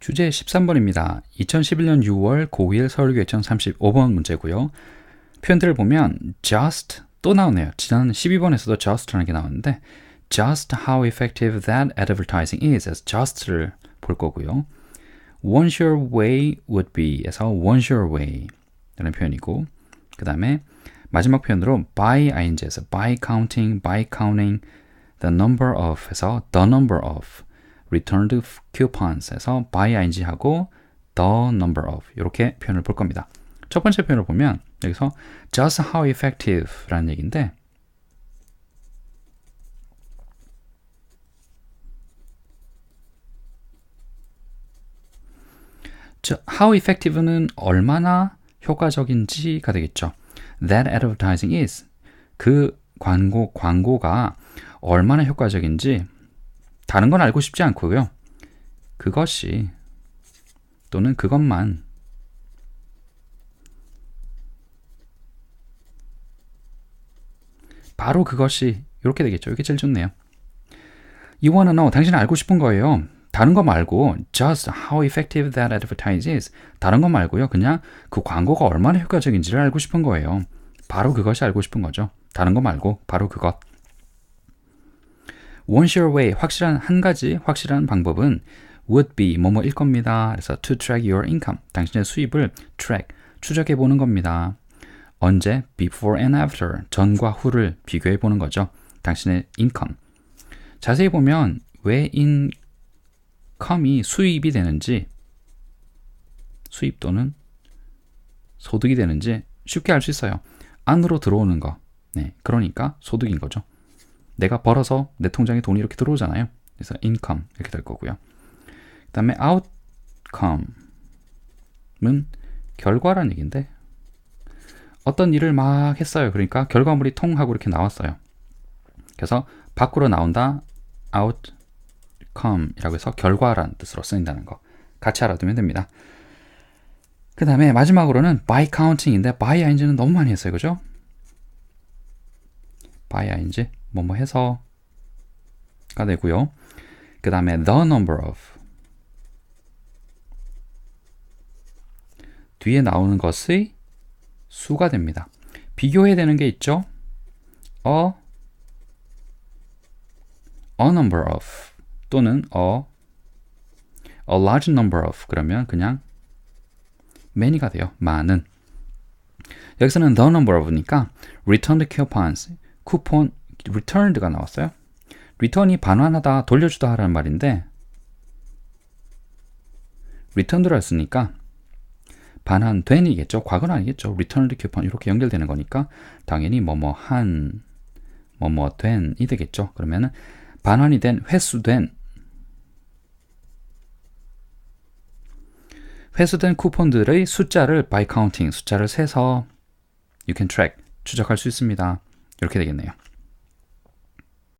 주제 13번입니다. 2011년 6월 고1 서울교회청 35번 문제고요. 표현들을 보면 just 또 나오네요. 지난 12번에서도 just라는 게 나왔는데 just how effective that advertising is as just를 볼 거고요. once your way would be 에서 once your way 라는 표현이고 그 다음에 마지막 표현으로 by ing에서 by counting, by counting the number of 에서 the number of returned coupons에서 by ing 하고 the number of 이렇게 표현을 볼 겁니다. 첫 번째 표현을 보면 여기서 just how effective 라는 얘기인데 how effective는 얼마나 효과적인지가 되겠죠. That advertising is 그 광고 광고가 얼마나 효과적인지 다른 건 알고 싶지 않고요. 그것이 또는 그것만 바로 그것이 이렇게 되겠죠. 이게 제일 좋네요. You wanna know. 당신은 알고 싶은 거예요. 다른 거 말고 just how effective that advertise is. 다른 거 말고요. 그냥 그 광고가 얼마나 효과적인지를 알고 싶은 거예요. 바로 그것이 알고 싶은 거죠. 다른 거 말고 바로 그것. One sure way, 확실한 한 가지 확실한 방법은 would be 뭐뭐일 겁니다. 그래서 to track your income, 당신의 수입을 track, 추적해 보는 겁니다. 언제? before and after, 전과 후를 비교해 보는 거죠. 당신의 income. 자세히 보면 왜 income이 수입이 되는지 수입 또는 소득이 되는지 쉽게 알 수 있어요. 안으로 들어오는 거. 네, 그러니까 소득인 거죠. 내가 벌어서 내 통장에 돈이 이렇게 들어오잖아요. 그래서 income 이렇게 될 거고요. 그 다음에 outcome은 결과란 얘기인데 어떤 일을 막 했어요. 그러니까 결과물이 통하고 이렇게 나왔어요. 그래서 밖으로 나온다 outcome이라고 해서 결과란 뜻으로 쓰인다는 거 같이 알아두면 됩니다. 그 다음에 마지막으로는 by counting인데 by ing는 너무 많이 했어요. 그죠? by ing 뭐뭐 해서가 되고요. 그 다음에 the number of 뒤에 나오는 것의 수가 됩니다. 비교해야 되는 게 있죠. a, a number of 또는 a, a large number of 그러면 그냥 many가 돼요. 많은. 여기서는 the number of니까 returned coupons 쿠폰 returned가 나왔어요. return이 반환하다, 돌려주다 하라는 말인데 returned를 했으니까 반환된이겠죠. 과거는 아니겠죠. returned coupon 이렇게 연결되는 거니까 당연히 뭐뭐 한, 뭐뭐 된이 되겠죠. 그러면은 반환이 된, 회수된 회수된 쿠폰들의 숫자를 by counting, 숫자를 세서 you can track, 추적할 수 있습니다. 이렇게 되겠네요.